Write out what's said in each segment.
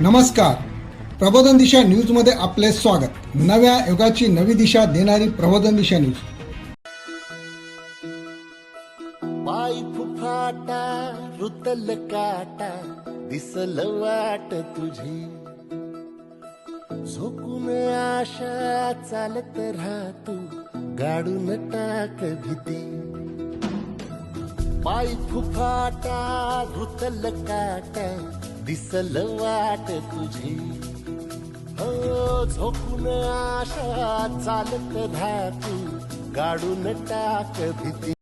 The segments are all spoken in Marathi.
नमस्कार. प्रबोधन दिशा न्यूजमध्ये आपले स्वागत. नव्या युगाची नवी दिशा देणारी प्रबोधन दिशा न्यूज पाय फुफाटा रुतल काटा दिसल वाट तुझी. झोकून आशा चालत राहतू गाडून टाक भीती. पाय फुफाटा रुतल काटा दिसल वाट तुझी. हो झोकून आशा चालत धातू गाडून टाक भीती.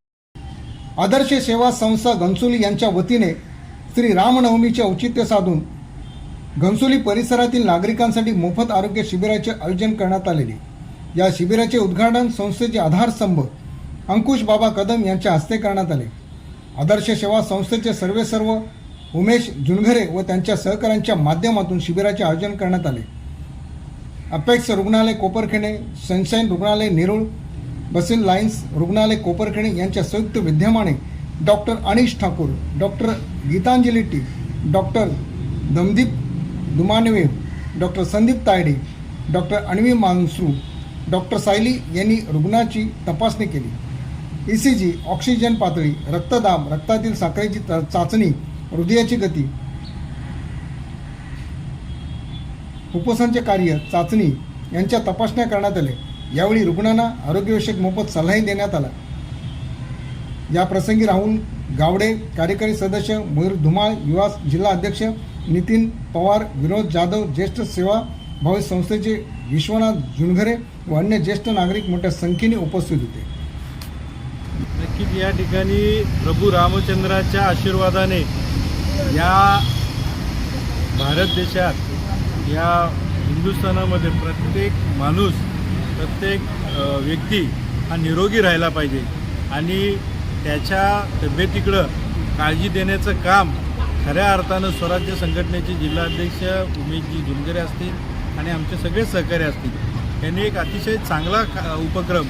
आदर्श सेवा संस्था घनसोली यांच्या वतीने श्री रामनवमीचे औचित्य साधून घनसोली परिसरातील नागरिकांसाठी मोफत आरोग्य शिबिराचे आयोजन करण्यात आलेले. या शिबिराचे उद्घाटन संस्थेचे आधारस्तंभ अंकुश बाबा कदम यांच्या हस्ते करण्यात आले. आदर्श सेवा संस्थेचे सर्वे सर्व उमेश जुनघरे व त्यांच्या सहकाऱ्यांच्या माध्यमातून शिबिराचे आयोजन करण्यात आले. अपेक्स रुग्णालय कोपरखेणे सनशाईन रुग्णालय नेरूळ बसिल लाईन्स रुग्णालय कोपरखेणे यांच्या संयुक्त विद्यमाने doctor Anish Thakur doctor Geetanjali T doctor Damdeep Dumanve doctor Sandeep Tayade doctor Anvi Mansu doctor Sayali यांनी रुग्णाची तपासणी केली. ई सी जी ऑक्सिजन पातळी रक्तदाब रक्तातील साखरेची चाचणी हृदयाची गती. फुप्फुसांचे कार्य चाचणी यांच्या तपासण्या करण्यात आल्या यावेळी रुग्णांना आरोग्यविषयक मोफत सल्लाही देण्यात आला. या प्रसंगी राहुल गावडे कार्यकारी सदस्य मयूर धुमाळ युवा जिल्हा अध्यक्ष नितीन पवार विनोद जाधव ज्येष्ठ सेवा भावी संस्थेचे विश्वनाथ जुनघरे व अन्य ज्येष्ठ नागरिक मोठ्या संख्येने उपस्थित होते. नक्कीच या ठिकाणी प्रभू रामचंद्राच्या आशीर्वादाने या भारत देशात या हिंदुस्थानामध्ये प्रत्येक माणूस प्रत्येक व्यक्ती हा निरोगी राहायला पाहिजे. आणि त्याच्या तब्येतीकडं काळजी देण्याचं काम खऱ्या अर्थानं स्वराज्य संघटनेचे जिल्हाध्यक्ष उमेशजी जुनगरे असतील आणि आमचे सगळे सहकारी असतील. यांनी एक अतिशय चांगला का- उपक्रम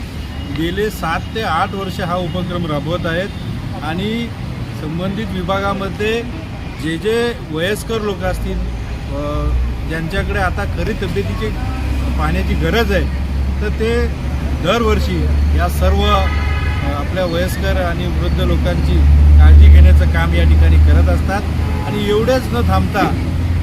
गेले सात ते आठ वर्ष हा उपक्रम राबवत आहेत. आणि संबंधित विभागामध्ये जे जे वयस्कर लोक असतील ज्यांच्याकडे आता खरी तब्येतीची पाण्याची गरज आहे तर ते दरवर्षी या सर्व आपल्या वयस्कर आणि वृद्ध लोकांची काळजी घेण्याचं काम या ठिकाणी करत असतात. आणि एवढेच न थांबता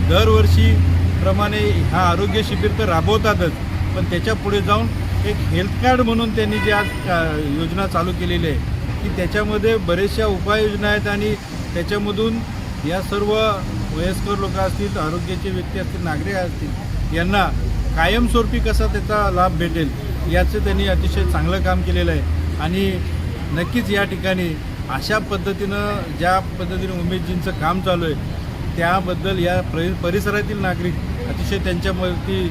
दरवर्षीप्रमाणे हा आरोग्य शिबिर तर राबवतातच पण त्याच्या पुढे जाऊन एक हेल्थ कार्ड म्हणून त्यांनी जी आज का- योजना चालू केलेली आहे की त्याच्यामध्ये बरेचशा उपाययोजना आहेत आणि त्याच्यामधून या सर्व वयस्कर लोक असतील आरोग्याचे व्यक्ती असतील नागरिक असतील यांना कायमस्वरूपी कसा त्याचा लाभ भेटेल याचं त्यांनी अतिशय चांगलं काम केलेलं आहे. आणि नक्कीच या ठिकाणी अशा पद्धतीनं ज्या पद्धतीनं उमेदजींचं काम चालू आहे त्याबद्दल या परिसरातील नागरिक अतिशय त्यांच्यावरती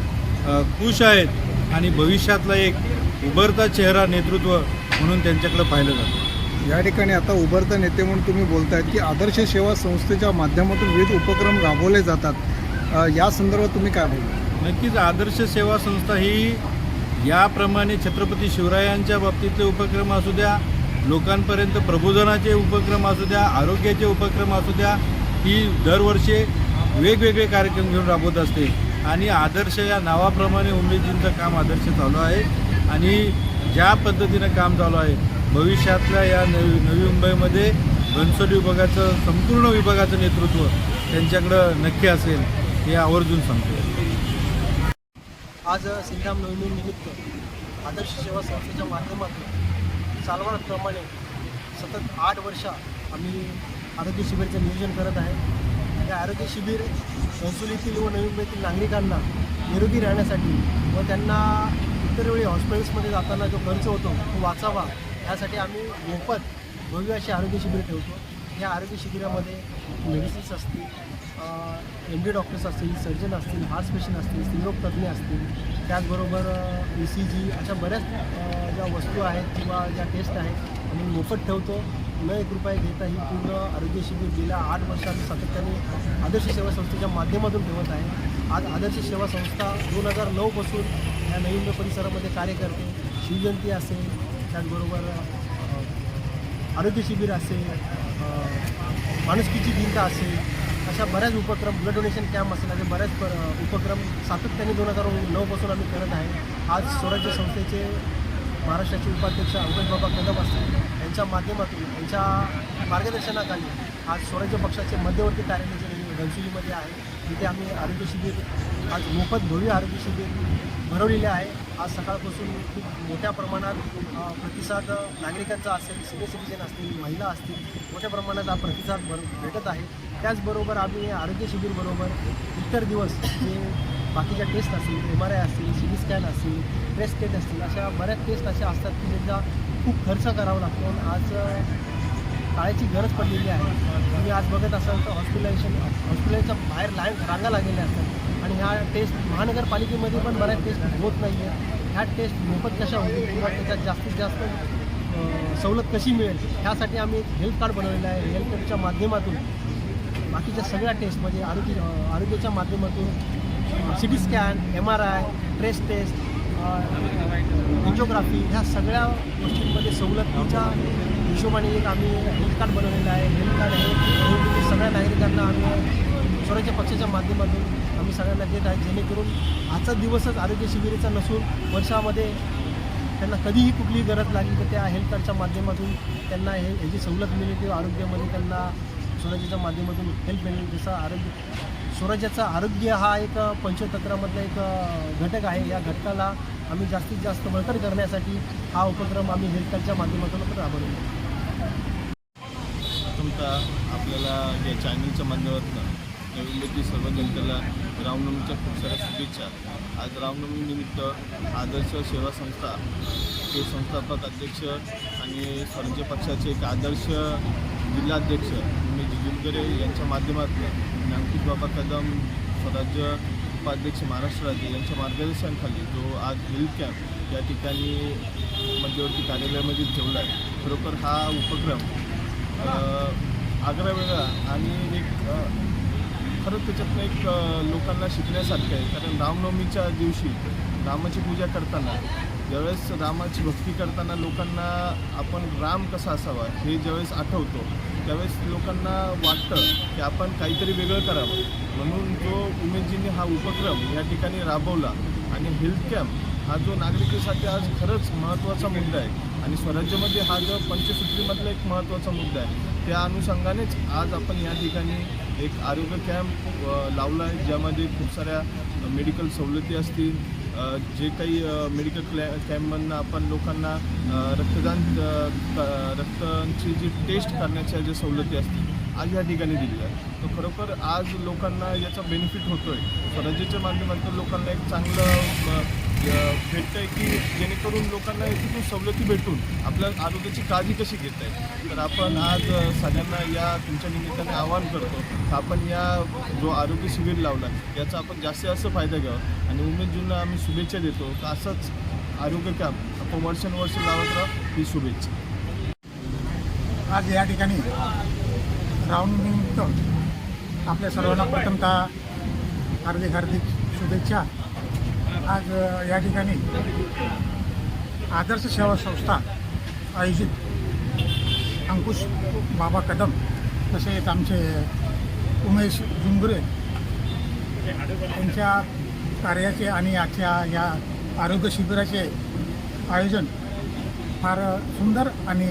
खुश आहेत आणि भविष्यातला एक उभरता चेहरा नेतृत्व म्हणून त्यांच्याकडे पाहिलं जातं. या ठिकाणी आता उभरता नेते म्हणून तुम्ही बोलतायत की आदर्श सेवा संस्थेच्या माध्यमातून विविध उपक्रम राबवले जातात. या संदर्भात तुम्ही काय बोलता नक्कीच आदर्श सेवा संस्था ही याप्रमाणे छत्रपती शिवरायांच्या बाबतीतले उपक्रम असू द्या लोकांपर्यंत प्रबोधनाचे उपक्रम असू द्या आरोग्याचे उपक्रम असू द्या ही दरवर्षी वेगवेगळे कार्यक्रम घेऊन राबवत असते. आणि आदर्श या नावाप्रमाणे उमेदजींचं काम आदर्श चालू आहे. आणि ज्या पद्धतीनं काम चालू आहे भविष्यातल्या या नवी नवी मुंबईमध्ये घनसोली विभागाचं संपूर्ण विभागाचं नेतृत्व त्यांच्याकडं नक्की असेल हे आवर्जून सांगतो. आज सिंधाम नवमी निमित्त आदर्श सेवा संस्थेच्या माध्यमातून सालवारप्रमाणे सतत आठ वर्ष आम्ही आरोग्य शिबिरचं नियोजन करत आहे. हे आरोग्य शिबिर महसुलीतील व नवी मुंबईतील नागरिकांना निरोगी राहण्यासाठी व त्यांना इतर वेळी हॉस्पिटल्समध्ये जाताना जो खर्च होतो तो वाचावा यासाठी आम्ही मोफत भव्य अशी आरोग्य शिबिरं ठेवतो. या आरोग्य शिबिरामध्ये मेडिसिन्स असतील एम डी डॉक्टर्स असतील सर्जन असतील हार्ट स्पेशल असतील स्त्रीरोगतज्ञ असतील त्याचबरोबर ई सी जी अशा बऱ्याच ज्या वस्तू आहेत किंवा ज्या टेस्ट आहेत आम्ही मोफत ठेवतो. न एक रुपये घेता ही पूर्ण आरोग्य शिबिर गेल्या आठ वर्ष आम्ही सातत्याने आदर्श सेवा संस्थेच्या माध्यमातून ठेवत आहे. आज आदर्श सेवा संस्था दोन हजार नऊपासून या नवीन परिसरामध्ये कार्य करते. शिवजयंती असेल त्याचबरोबर आरोग्य शिबिर असेल माणुसकीची भिंत असेल अशा बऱ्याच उपक्रम ब्लड डोनेशन कॅम्प असेल असे बऱ्याच प उपक्रम सातत्याने दोन हजार नऊपासून आम्ही करत आहे. आज स्वराज्य संस्थेचे महाराष्ट्राचे उपाध्यक्ष अंकुश बाबा कदम असतील यांच्या माध्यमातून यांच्या मार्गदर्शनाखाली आज स्वराज्य पक्षाचे मध्यवर्ती कार्यालय जे घनसुलीमध्ये आहे तिथे आम्ही आरोग्य शिबिर आज मोफत भव्य आरोग्य शिबिर भरवलेले आहे. आज सकाळपासून खूप मोठ्या प्रमाणात प्रतिसाद नागरिकांचा असेल सिनियर सिटीजन असतील महिला असतील मोठ्या प्रमाणात हा प्रतिसाद भर भेटत आहे. त्याचबरोबर आम्ही आरोग्य शिबिरबरोबर इतर दिवस जे बाकीच्या टेस्ट असतील एम आर आय असतील सी टी स्कॅन असतील ब्रेस्ट टेस्ट असतील अशा बऱ्याच टेस्ट अशा असतात की ज्यांचा खूप खर्च करावा लागतो. आणि आज काळाची गरज पडलेली आहे. तुम्ही आज बघत असाल तर हॉस्पिटलायझेशन हॉस्पिटलच्या बाहेर लाईन रांगा लागलेल्या असतात. आणि ह्या टेस्ट महानगरपालिकेमध्ये पण बऱ्याच टेस्ट होत नाही आहे ह्या टेस्ट मोफत कशा होतील? किंवा त्याच्यात जास्तीत जास्त सवलत कशी मिळेल? ह्यासाठी आम्ही एक हेल्थ कार्ड बनवलेलं आहे. हेल्थ कार्डच्या माध्यमातून बाकीच्या सगळ्या टेस्ट म्हणजे आरोग्य आरोग्याच्या माध्यमातून C T scan M R I stress test angiography ह्या सगळ्या गोष्टींमध्ये सवलतीच्या हिशोबाने एक आम्ही हेल्थ कार्ड बनवलेलं आहे. हेल्थ कार्ड हे सगळ्या नागरिकांना आम्ही स्वराज्य पक्षाच्या माध्यमातून आम्ही सगळ्यांना देत आहे. जेणेकरून आजचा दिवसच आरोग्य शिबिराचा नसून वर्षामध्ये त्यांना कधीही कुठलीही गरज लागली तर त्या हेल्थ कार्डच्या माध्यमातून त्यांना हे ह्याची सवलत मिळेल आरोग्यामध्ये त्यांना स्वराज्याच्या माध्यमातून हेल्प मिळेल जसं आरोग्य स्वराज्याचं आरोग्य हा एक पंचतंत्रामधला एक घटक आहे. या घटकाला आम्ही जास्तीत जास्त बळकट करण्यासाठी हा उपक्रम आम्ही हेल्थ कार्डच्या माध्यमातून पण राबवलेला प्रथमतः आपल्याला या चॅनलच्या माध्यमातून नवीन सर्व जनतेला रामनवमीच्या खूप साऱ्या शुभेच्छा. आज रामनवमीनिमित्त आदर्श सेवा संस्था ते संस्थापक अध्यक्ष आणि स्वराज्य पक्षाचे एक आदर्श जिल्हाध्यक्ष वगैरे यांच्या माध्यमातून अंकित बाबा कदम स्वराज्य उपाध्यक्ष महाराष्ट्र राज्य यांच्या मार्गदर्शनाखाली जो आज हेल्थ कॅम्प या ठिकाणी मध्यवर्ती कार्यालयामध्ये ठेवला आहे खरोखर हा उपक्रम आग्रा वेगळा आणि एक खरंच त्याच्यातनं एक लोकांना शिकण्यासारखं आहे. कारण रामनवमीच्या दिवशी रामाची पूजा करताना ज्यावेळेस रामाची भक्ती करताना लोकांना आपण राम कसा असावा हे ज्यावेळेस आठवतो त्यावेळेस लोकांना वाटतं की आपण काहीतरी वेगळं करावं. म्हणून जो उमेदजींनी हा उपक्रम या ठिकाणी राबवला आणि हेल्थ कॅम्प हा जो नागरिकेसाठी आज खरंच महत्त्वाचा मुद्दा आहे आणि स्वराज्यामध्ये हा जो पंचसूत्रीमधला एक महत्त्वाचा मुद्दा आहे त्या अनुषंगानेच आज आपण या ठिकाणी एक आरोग्य कॅम्प लावला आहे ज्यामध्ये खूप साऱ्या मेडिकल सवलती असतील जे काही मेडिकल क्लॅ कॅम्पमधनं आपण लोकांना रक्तदान क- रक्तांची जी टेस्ट करण्याच्या ज्या सवलती असतील आज या ठिकाणी दिलेल्या आहे तर खरोखर आज लोकांना याचा बेनिफिट होतो आहे स्वराज्याच्या माध्यमातून लोकांना एक चांगलं भेटतं आहे की जेणेकरून लोकांना याच्यातून सवलती भेटून आपल्या आरोग्याची काळजी कशी घेता येईल तर आपण आज सगळ्यांना या तुमच्या निमित्ताने आवाहन करतो तर आपण या जो आरोग्य शिबिर लावला याचा आपण जास्तीत जास्त फायदा घ्यावा. आणि उमेदजींना आम्ही शुभेच्छा देतो तर असंच आरोग्य कॅम्प आपण वर्षानुवर्ष लावत राहा ही शुभेच्छा. आज या ठिकाणी रावणनिमित्त आपल्या सर्वांना प्रथमतः हार्दिक हार्दिक शुभेच्छा. आज या ठिकाणी आदर्श सेवा संस्था आयोजित अंकुश बाबा कदम तसेच आमचे उमेश झुंगरे यांच्या कार्याचे आणि आजच्या या आरोग्य शिबिराचे आयोजन फार सुंदर आणि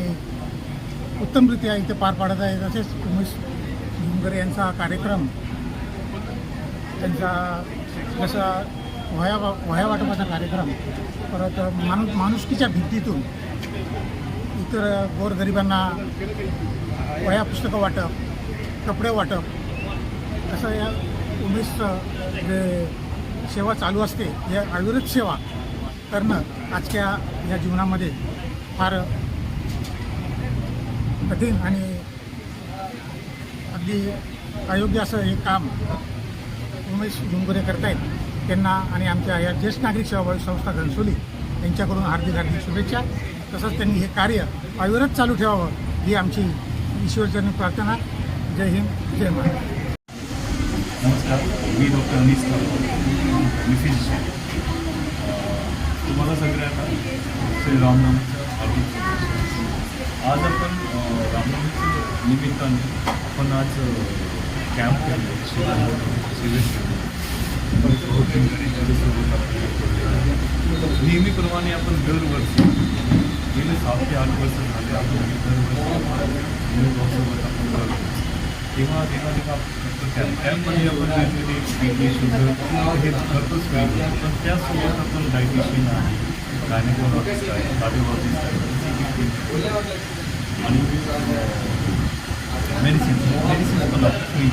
उत्तमरित्या इथे पार पाडत आहे. तसेच उमेश झुंगरे यांचा कार्यक्रम त्यांचा जसा वया वया वाटपाचा कार्यक्रम. परत माणूस माणुसकीच्या भीतीतून इतर गोरगरिबांना वया पुस्तकं वाटप कपडे वाटप असं या उमेश जे सेवा चालू असते या आयुर्वेद सेवा करणं आजच्या या जीवनामध्ये फार कठीण आणि अगदी अयोग्य असं हे काम उमेश झुंगुरे करतायत. त्यांना आणि आमच्या या ज्येष्ठ नागरिक सेवा संस्था घनसोली यांच्याकडून हार्दिक हार्दिक शुभेच्छा. तसंच त्यांनी हे कार्य अविरत चालू ठेवावं ही आमची ईश्वरचरणी प्रार्थना. जय हिंद जय महाराज नमस्कार. मी डॉक्टर अनिस मी फिजिशियन तुम्हाला सगळ्यांना श्री रामनामाच्या हार्दिक आज आपण रामनवमीच्या निमित्ताने आपण आज कॅम्प केले शिवाय शिवेश केले नेहमीप्रमाणे आपण दरवर्षी, गेले सात ते आठ वर्ष झाले आपण दरवर्षी आपण करतो तेव्हा तेव्हा तेव्हा त्यासोबत आपण डायटिशियन आहे गायनेकोलॉजिस्ट आहे आणि मेडिसिन मेडिसिन पण आपण फ्री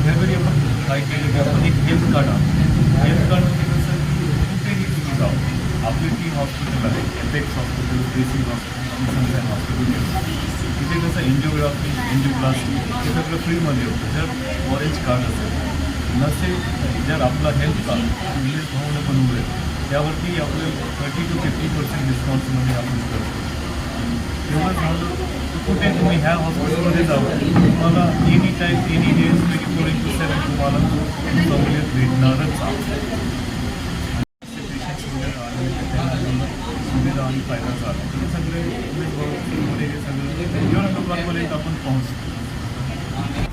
ह्यावेळी आपण काय केलं की आपण एक हेल्थ कार्ड आणतो हेल्थ कार्डमध्ये कसं कुठेही तुम्ही जाऊ आपली तीन हॉस्पिटल आहे Apex hospital basic hospital Sunshine hospital तिथे कसं एन्जिओग्राफी एन्जिओप्लास्टी हे सगळं फ्रीमध्ये होतं. जर ऑरेंज कार्ड असेल नसेल जर आपला हेल्थ कार्ड इंग्लिश भावनं पण उघडेल त्यावरती आपलं थर्टी टू फिफ्टी पर्सेंट डिस्काउंटमध्ये आपण करतो. तेवढं झालं तर कुठे तुम्ही ह्या हॉस्पिटलमध्ये जाऊ तुम्हाला any time any days twenty four into seven तुम्हाला सवलत भेटणारच आहे असे पेशंट्स वगैरे आले तर त्यांना सुविधा आणि फायदा झाला हे सगळे उमेश भाऊ वगैरे हे सगळं जेवढ्या लोकांपर्यंत आपण पोहोचतो